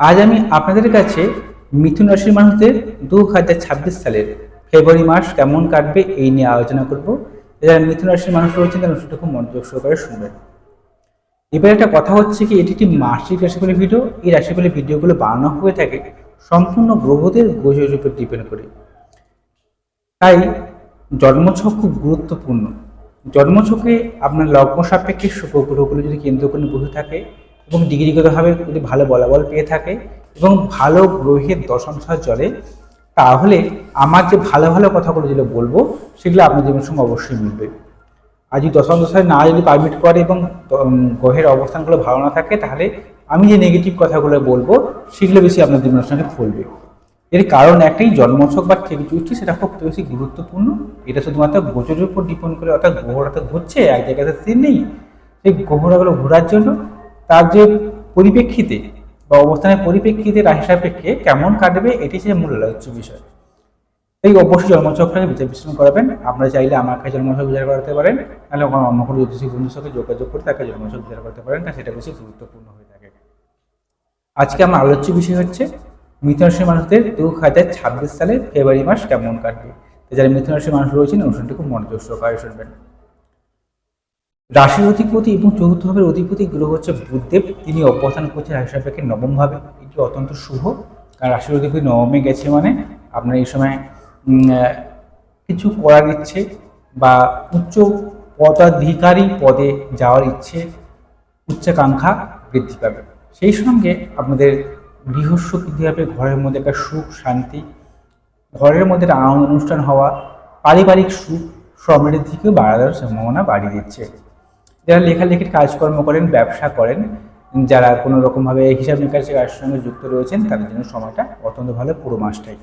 আজ আমি আপনাদের কাছে মিথুন রাশির মানুষদের দু হাজার ছাব্বিশ সালের ফেব্রুয়ারি মাস কেমন কাটবে এই নিয়ে আলোচনা করব। যারা মিথুন রাশির মানুষ রয়েছেন তারা সেটা খুব মনোযোগ সহকারে শুনবেন। এবার একটা কথা হচ্ছে কি, এটি একটি মাসিক রাশিফলের ভিডিও এই রাশিফলের ভিডিওগুলো বানানো হয়ে থাকে সম্পূর্ণ গ্রহদের গোচরের উপর ডিপেন্ড করে। তাই জন্মছক খুব গুরুত্বপূর্ণ। জন্মছকে আপনার লগ্ন সাপেক্ষে শুভ গ্রহগুলো যদি কেন্দ্র করে বসে থাকে এবং ডিগ্রিগতভাবে যদি ভালো বলাবল পেয়ে থাকে এবং ভালো গ্রহের দশম দশাংশ চলে তাহলে আমার যে ভালো ভালো কথাগুলো যেগুলো বলব, সেগুলো আপনার জীবনের সঙ্গে অবশ্যই মিলবে। আর যদি দশাংশায় না যদি পারমিট করে এবং গ্রহের অবস্থানগুলো ভালো না থাকে, তাহলে আমি যে নেগেটিভ কথাগুলো বলব, সেগুলো বেশি আপনার জীবনের সঙ্গে ফলবে এর কারণ একটাই জন্মছক বা ঠিক চুষ্টি সেটা খুব বেশি গুরুত্বপূর্ণ। এটা শুধুমাত্র গোচরের উপর ডিপেন্ড করে, অর্থাৎ গ্রহটা তো ঘুরছে এক জায়গাতে স্থির নেই। সেই গ্রহটাগুলো ঘোরার জন্য তার যে পরিপ্রেক্ষিতে বা অবস্থানের পরিপ্রেক্ষিতে রাশি সাপেক্ষে কেমন কাটবে, এটি যে মূল আলোচ্য বিষয়। এই অবশ্যই জন্মচক্রকে বিচার বিশ্লেষণ করবেন। আপনারা চাইলে আমার কাছে জন্মছক বিচার করতে পারেন, নাহলে অন্য কোনো জ্যোতিষী বন্ধুর সাথে যোগাযোগ করে তাকে জন্মছক বিচার করতে পারেন, কারণ সেটা বেশি গুরুত্বপূর্ণ হয়ে থাকে। আজকে আমার আলোচ্য বিষয় হচ্ছে, মিথুন রাশির মানুষদের দু হাজার ছাব্বিশ সালে ফেব্রুয়ারি মাস কেমন কাটবে? যারা মিথুন রাশির মানুষ রয়েছেন অনুষ্ঠানটি খুব মনোযোগ সহকারে শুনবেন। রাশির অধিপতি এবং চতুর্থ ভাবের অধিপতি গ্রহ হচ্ছে বুধদেব। তিনি অবস্থান করছে রাশি সাপেক্ষে নবম ভাবে। এটি অত্যন্ত শুভ, কারণ রাশির অধিপতি নবমে গেছে মানে আপনার এই সময় কিছু করার ইচ্ছে বা উচ্চ পদাধিকারী পদে যাওয়ার ইচ্ছে, উচ্চাকাঙ্ক্ষা বৃদ্ধি পাবে। সেই সঙ্গে আপনাদের গৃহস্ব বৃদ্ধি পাবে ঘরের মধ্যে একটা সুখ, শান্তি, ঘরের মধ্যে একটা আনন্দ অনুষ্ঠান হওয়া, পারিবারিক সুখ সমৃদ্ধিকেও বাড়ানোর সম্ভাবনা বাড়িয়ে দিচ্ছে। যারা লেখালেখির কাজকর্ম করেন, ব্যবসা করেন, যারা কোনো রকমভাবে হিসাব নিকাশের কাজের সঙ্গে যুক্ত রয়েছেন, তাদের জন্য সময়টা অত্যন্ত ভালো, পুরো মাসটাই।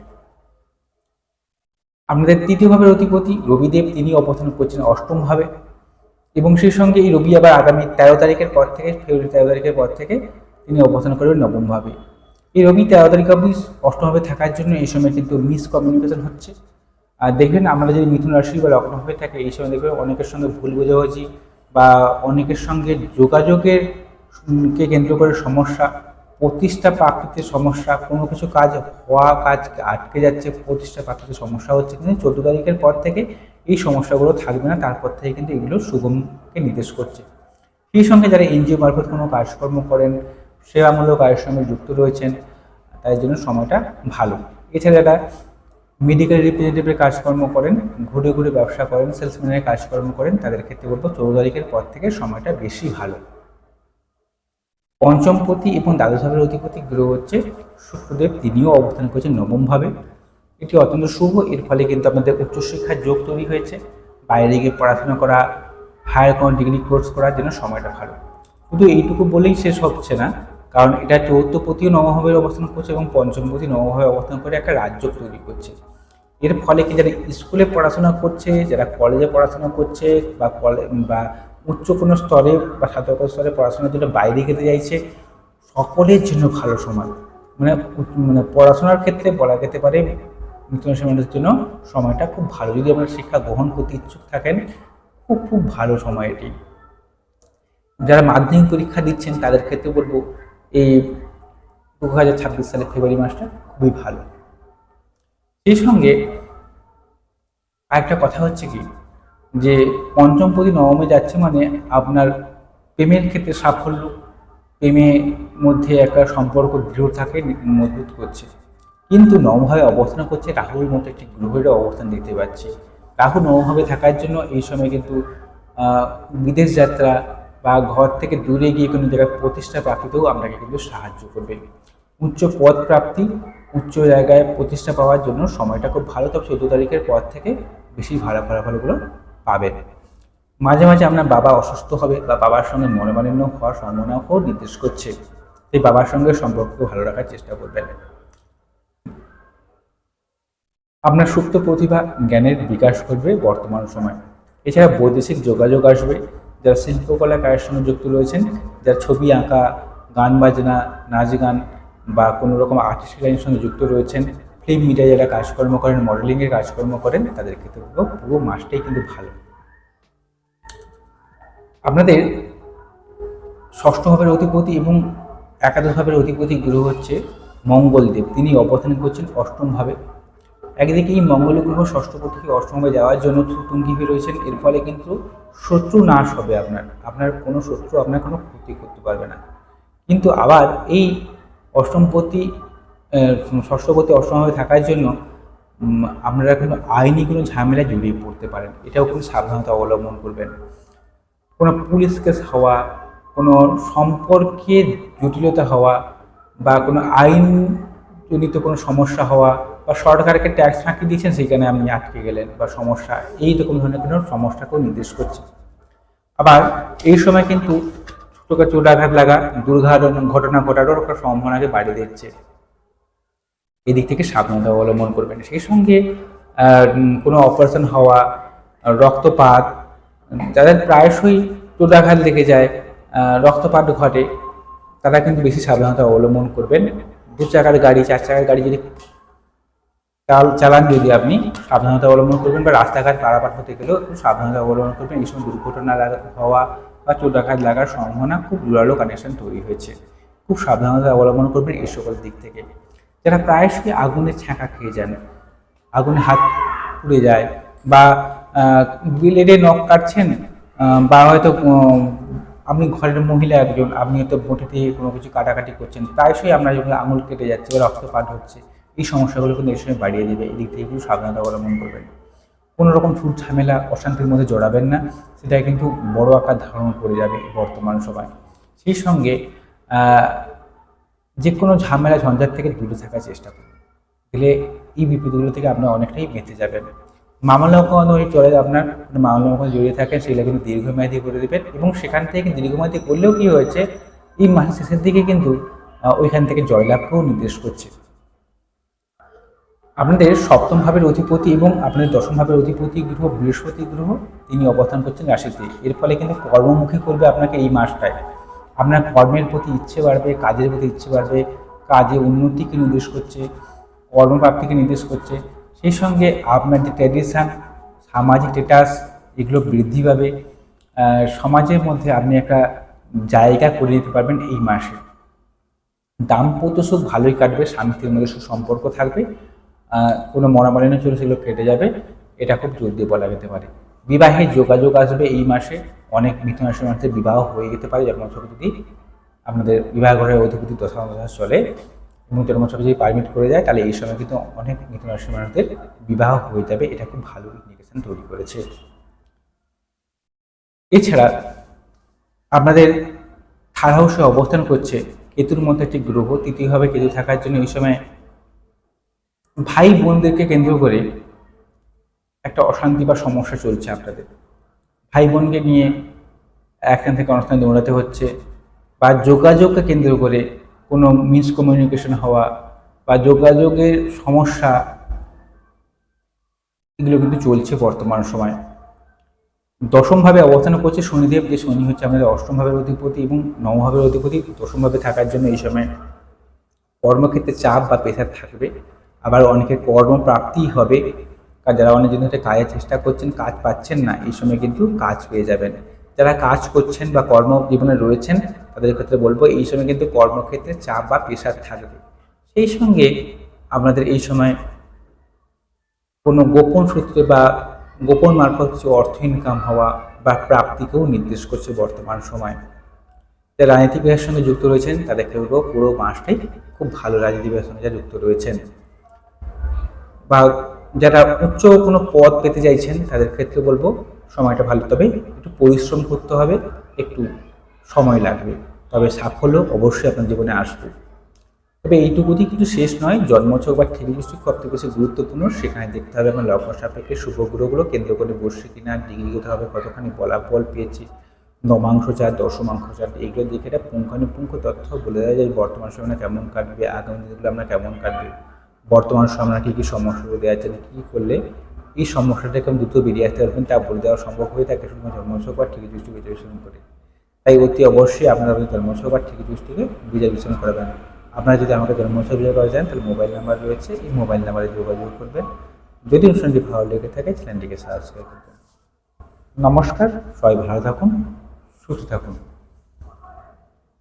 আপনাদের তৃতীয় ভাবের অধিপতি রবিদেব, তিনি অবস্থান করছেন অষ্টমভাবে এবং সেই সঙ্গে এই রবি আবার আগামী তেরো তারিখের পর থেকে, ফেব্রুয়ারি তেরো তারিখের পর থেকে তিনি অবস্থান করবেন নবমভাবে এই রবি তেরো তারিখ অবধি অষ্টমভাবে থাকার জন্য এই সময় কিন্তু মিস কমিউনিকেশন হচ্ছে। আর দেখবেন, আমরা যদি মিথুন রাশি বা লগ্ন হয়ে থাকে, এই সময় দেখবেন অনেকের সঙ্গে ভুল বোঝাবুঝি বা অনেকের সঙ্গে যোগাযোগের কে কেন্দ্র করে সমস্যা, প্রতিষ্ঠা প্রাপ্তিতে সমস্যা, কোনো কিছু কাজ হওয়া কাজ আটকে যাচ্ছে, প্রতিষ্ঠা প্রাপ্তিতে সমস্যা হচ্ছে, কিন্তু চোদ্দ তারিখের পর থেকে এই সমস্যাগুলো থাকবে না, তারপর থেকে কিন্তু এগুলো সুগমকে নির্দেশ করছে। সেই সঙ্গে যারা এনজিও মারফত কোনো কাজকর্ম করেন, সেবামূলক কাজের সঙ্গে যুক্ত রয়েছেন তাই জন্য সময়টা ভালো। এছাড়া যারা মেডিকেল রিপ্রেজেন্টেটিভের কাজকর্ম করেন, ঘুরে ঘুরে ব্যবসা করেন সেলসম্যানের কাজকর্ম করেন, তাদের ক্ষেত্রে বলব চৌদ্দ তারিখের পর থেকে সময়টা বেশি ভালো। পঞ্চমপতি এবং দ্বাদশভাবের অধিপতি গ্রহ হচ্ছে শুক্রদেব, তিনিও অবস্থান করেছেন নবমভাবে। এটি অত্যন্ত শুভ, এর ফলে কিন্তু আপনাদের উচ্চশিক্ষার যোগ তৈরি হয়েছে। বাইরে গিয়ে পড়াশোনা করা হায়ার কোনো ডিগ্রি কোর্স করার জন্য সময়টা ভালো। শুধু এইটুকু বলেই শেষ হচ্ছে না কারণ এটা চৌথপতিও নবভাবের অবস্থান করছে এবং পঞ্চমপতি নবভাবে অবস্থান করে একটা রাজ্য তৈরি করছে। এর ফলে কি যারা স্কুলে পড়াশোনা করছে, যারা কলেজে পড়াশোনা করছে বা কলে, বা উচ্চ কোনো স্তরে বা স্নাতক স্তরে পড়াশোনার জন্য বাইরে খেতে চাইছে সকলের জন্য ভালো সময়। মানে মানে পড়াশোনার ক্ষেত্রে বলা যেতে পারে নতুন সমাজের জন্য সময়টা খুব ভালো। যদি আপনার শিক্ষা গ্রহণ করতে ইচ্ছুক থাকেন, খুব খুব ভালো সময় এটি। যারা মাধ্যমিক পরীক্ষা দিচ্ছেন, তাদের ক্ষেত্রে বলব এই দু হাজার ছাব্বিশ সালের ফেব্রুয়ারি মাসটা খুবই ভালো। সেই সঙ্গে আরেকটা কথা হচ্ছে কি, যে পঞ্চম প্রতি নবমে যাচ্ছে মানে আপনার প্রেমের ক্ষেত্রে সাফল্য প্রেমের মধ্যে একটা সম্পর্ক দৃঢ় থাকে, মজবুত করছে। কিন্তু নবভাবে অবস্থান করছে রাহুর মতো একটি গ্রহেরও অবস্থান দেখতে পাচ্ছি। রাহু নবভাবে থাকার জন্য এই সময় কিন্তু বিদেশ যাত্রা বা ঘর থেকে দূরে গিয়ে কোনো জায়গায় প্রতিষ্ঠা প্রাপ্তিতেও আপনাকে কিন্তু সাহায্য করবে। উচ্চ পদ প্রাপ্তি, উচ্চ জায়গায় প্রতিষ্ঠা পাওয়ার জন্য সময়টা খুব ভালো। তবে চোদ্দ তারিখের পর থেকে বেশি ভালো ফলাফলগুলো পাবেন। মাঝে মাঝে আপনার বাবা অসুস্থ হবে বা বাবার সঙ্গে মনোমালিন্য হওয়ার সম্ভাবনাও নির্দেশ করছে। সেই বাবার সঙ্গে সম্পর্ক ভালো রাখার চেষ্টা করবেন। আপনার সুপ্ত প্রতিভা জ্ঞানের বিকাশ ঘটবে বর্তমান সময়। এছাড়া বৈদেশিক যোগাযোগ আসবে। যারা শিল্পকলা কাজের সঙ্গে যুক্ত রয়েছেন, যারা ছবি আঁকা, গান বাজনা, নাচ গান বা কোনো রকম আর্টিস্ট লাইনের সঙ্গে যুক্ত রয়েছেন ফিল্ম মিডিয়া যারা কাজকর্ম করেন মডেলিংয়ের কাজকর্ম করেন, তাদের ক্ষেত্রে পুরো মাসটাই কিন্তু ভালো। আপনাদের ষষ্ঠ ভাবের অধিপতি এবং একাদশভাবের অধিপতি গ্রহ হচ্ছে মঙ্গলদেব। তিনি অবস্থান করছেন অষ্টমভাবে একদিকে এই মঙ্গল গ্রহ ষষ্ঠপতি থেকে অষ্টমভাবে যাওয়ার জন্য তুঙ্গি হয়ে রয়েছেন, এর ফলে কিন্তু শত্রু নাশ হবে আপনার আপনার কোনো শত্রু আপনার কোনো ক্ষতি করতে পারবে না। কিন্তু আবার এই অষ্টমপতি ষষ্ঠপতি অষ্টমভাবে থাকার জন্য আপনারা কিন্তু আইনি কোনো ঝামেলায় জড়িয়ে পড়তে পারেন, এটাও কিন্তু সাবধানতা অবলম্বন করবেন। কোনো পুলিশ কেস হওয়া, কোনো সম্পর্কের জটিলতা হওয়া বা কোনো আইনজনিত কোনো সমস্যা হওয়া বা সরকারকে ট্যাক্স ফাঁকি দিয়েছেন সেখানে আপনি আটকে গেলেন বা সমস্যা, এই রকম ধরনের কোনো সমস্যাকেও নির্দেশ করছে। আবার এই সময় কিন্তু ছোটখাটো চোটাঘাত লাগা, দুর্ঘটনা ঘটনা ঘটারও একটা সম্ভাবনাকে বাড়িয়ে দিচ্ছে। এদিক থেকে সাবধানতা অবলম্বন করবেন। সেই সঙ্গে কোনো অপারেশন হওয়া, রক্তপাত, যাদের প্রায়শই চোটাঘাত লেগে যায় রক্তপাত ঘটে, তারা কিন্তু বেশি সাবধানতা অবলম্বন করবেন। দু চাকার গাড়ি, চার চাকার গাড়ি যদি চাল চালান যদি আপনি। সাবধানতা অবলম্বন করবেন বা রাস্তাঘাট পারাপার হতে গেলেও একটু সাবধানতা অবলম্বন করবেন। এই সময় দুর্ঘটনা হওয়া বা চোটাঘাত লাগার সম্ভাবনা খুব জোরালো কানেকশন তৈরি হয়েছে। খুব সাবধানতা অবলম্বন করবেন এই সকল দিক থেকে। যারা প্রায়শই আগুনের ছ্যাঁকা খেয়ে যান, আগুনে হাত পুড়ে যায় বা ব্লেডে নখ কাটছেন বা হয়তো আপনি ঘরের মহিলা একজন, আপনি হয়তো বটি দিয়ে কোনো কিছু কাটাকাটি করছেন, প্রায়শই আপনার আঙুল কেটে যাচ্ছে বা রক্তপাত হচ্ছে এই সমস্যাগুলো কিন্তু এই সময় বাড়িয়ে দেবে। এই দিক থেকে একটু সাবধানতা অবলম্বন করবেন কোনো রকম ছুট ঝামেলা, অশান্তির মধ্যে জড়াবেন না। সেটা কিন্তু বড় আকার ধারণ করে যাবে বর্তমান সময়। সেই সঙ্গে যে কোনো ঝামেলা ঝঞ্ঝাট থেকে দূরে থাকার চেষ্টা করুন। দিলে এই বিপদগুলো থেকে আপনি অনেকটাই বেঁচে যাবেন। মামলা যদি চলে আপনার। আপনি মামলা জড়িয়ে থাকেন, সেগুলো কিন্তু দীর্ঘমেয়াদী করে দেবেন এবং সেখান থেকে দীর্ঘমেয়াদী করলেও কি হয়েছে? এই মাসের শেষের দিকে কিন্তু ওইখান থেকে জয়লাভকেও নির্দেশ করছে। আপনাদের সপ্তম ভাবের অধিপতি এবং আপনাদের দশম ভাবের অধিপতি গ্রহ, বৃহস্পতি গ্রহ, তিনি অবস্থান করছেন রাশিতে। এর ফলে কিন্তু কর্মমুখী করবে আপনাকে এই মাসটায়। আপনার কর্মের প্রতি ইচ্ছে বাড়বে, কাজের প্রতি ইচ্ছে বাড়বে, কাজে উন্নতিকে নির্দেশ করছে, কর্মপ্রাপ্তিকে নির্দেশ করছে। সেই সঙ্গে আপনার যে ট্র্যাডিশান সামাজিক স্ট্যাটাস এগুলো বৃদ্ধি পাবে। সমাজের মধ্যে আপনি একটা জায়গা করে নিতে পারবেন এই মাসে। দাম্পত্য সুখ ভালোই কাটবে, স্বামী স্ত্রীর মধ্যে সুসম্পর্ক থাকবে। কোনো মরামালিন্য চলে সেগুলো কেটে যাবে, এটা খুব জোর দিয়ে বলা যেতে পারে। বিবাহের যোগাযোগ আসবে এই মাসে, অনেক মিথুন রাশির মধ্যে বিবাহ হয়ে যেতে পারে, যেমন জন্মছক যদি আপনাদের বিবাহ ঘরের অধিপতি দশা চলে, এবং জন্মছক যদি পারমিট করে যায়, তাহলে এই সময় কিন্তু অনেক মিথুন রাশির মানুষদের বিবাহ হয়ে যাবে, এটা খুব ভালো ইন্ডিকেশন তৈরি করেছে। এছাড়া আপনাদের থার্ড হাউসে অবস্থান করছে, কেতুর মধ্যে একটি গ্রহ তৃতীয়ভাবে কেতু থাকার জন্য এই সময় ভাই বোনদেরকে কেন্দ্র করে একটা অশান্তি বা সমস্যা চলছে আপনাদের। ভাই বোনকে নিয়ে একখান থেকে অনুষ্ঠানে দৌড়াতে হচ্ছে বা যোগাযোগকে কেন্দ্র করে কোনো মিসকমিউনিকেশন হওয়া বা যোগাযোগের সমস্যা, এগুলো কিন্তু চলছে বর্তমান সময়। দশমভাবে অবস্থান করছে শনিদেব, যে শনি হচ্ছে আমাদের অষ্টম ভাবের অধিপতি এবং নবভাবের অধিপতি। দশমভাবে থাকার জন্য এই সময় কর্মক্ষেত্রে চাপ বা প্রেশার থাকবে। আবার অনেকের কর্মপ্রাপ্তি হবে। যারা অনেক দিন ধরে কাজের চেষ্টা করছেন, কাজ পাচ্ছেন না, এই সময় কিন্তু কাজ পেয়ে যাবেন। যারা কাজ করছেন বা কর্ম জীবনে রয়েছেন, তাদের ক্ষেত্রে বলব এই সময় কিন্তু কর্মক্ষেত্রে চাপ বা প্রেশার থাকবে। সেই সঙ্গে আপনাদের এই সময় কোনো গোপন সূত্রে বা গোপন মারফত কিছু অর্থ ইনকাম হওয়া বা প্রাপ্তিকেও নির্দেশ করছে বর্তমান সময়। যারা রাজনীতি বিভাগের সঙ্গে যুক্ত রয়েছেন, তাদেরকে বলব পুরো মাসটাই খুব ভালো রাজনীতি বিভাগের সঙ্গে যুক্ত রয়েছেন। বা যারা উচ্চ কোনো পদ পেতে চাইছেন, তাদের ক্ষেত্রে বলব সময়টা ভালো। তবে একটু পরিশ্রম করতে হবে, একটু সময় লাগবে। তবে সাফল্য অবশ্যই আপনার জীবনে আসবে। তবে এইটুকুটি কিন্তু শেষ নয় জন্মছক বা ঠিকদৃষ্টি থেকে বেশি গুরুত্বপূর্ণ সেখানে দেখতে হবে আমার লগ্ন সাপেক্ষে শুভ গ্রহগুলো কেন্দ্র করে বসছে কিনা, ডিগ্রি করতে হবে, কতখানি ফলাফল পেয়েছি নমাংশ চার দশমাংশ চার এগুলো দেখে এটা পুঙ্খানুপুঙ্খ তথ্য বলে দেয় যে বর্তমান সময় কেমন কাটবে, আগামী দিনগুলো আমরা কেমন কাটবে। বর্তমান সময় আমরা কী কী সমস্যাগুলো দেওয়া যাচ্ছে কী করলে এই সমস্যাটাকে আমি দ্রুত বেরিয়ে আসতে পারবেন তা বলে দেওয়া সম্ভব হয়ে থাকে শুধু জন্মছক বা ঠিকই দৃষ্টি বিশ্লেষণ করে। তাই অতি অবশ্যই আপনারা আপনাদের জন্মছক বা ঠিকই দৃষ্টিকে বিচার বিশ্লেষণ করবেন। আপনারা যদি আমাকে জন্মছক বিচার করা যান তাহলে মোবাইল নাম্বার রয়েছে, এই মোবাইল নাম্বারে যোগাযোগ করবেন। যদি অনুষ্ঠানটি ভালো লেগে থাকে, চ্যানেলটিকে সাবস্ক্রাইব করবেন। নমস্কার, সবাই ভালো থাকুন, সুস্থ থাকুন।